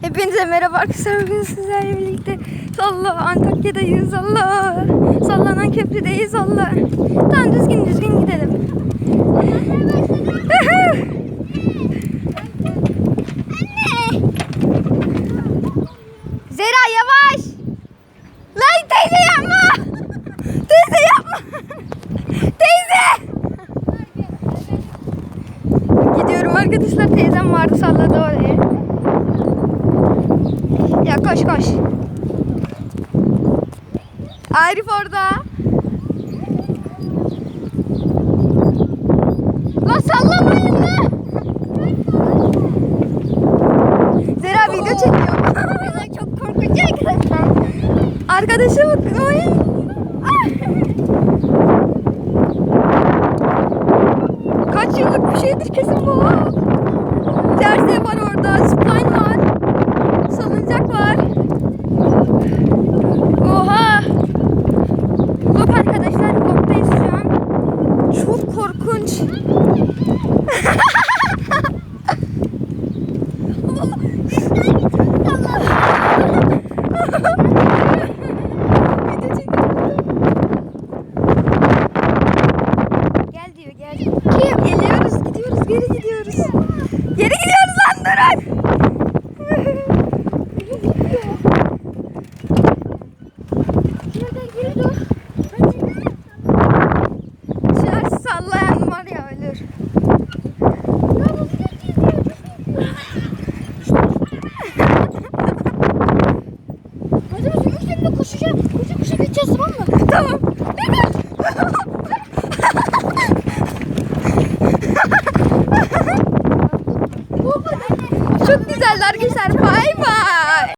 Hepinize merhaba arkadaşlar. Bugün sizlerle birlikte Salla Antakya'dayız. Allah. Sallanan köprüdeyiz. Allah. Tamam düzgün düzgün gidelim. Zera yavaş. Lan teyze yapma. Teyze yapma. teyze. Gidiyorum arkadaşlar. Teyzem vardı salladı oraya. Ya koş koş. Arif orada. La sallamayın la. Zera video çekiyor. çok arkadaşlar. Arkadaşa bak. Ay. Kaç yıllık bir şeydir kesin bu. Çok korkunç. gel diyor gel. Kim? Geliyoruz gidiyoruz geri gidiyoruz. Geri gidiyoruz lan durun. koşacağım. Koşa koşa gideceğiz tamam mı? Tamam. Çok güzeldi arkadaşlar. Bay bay.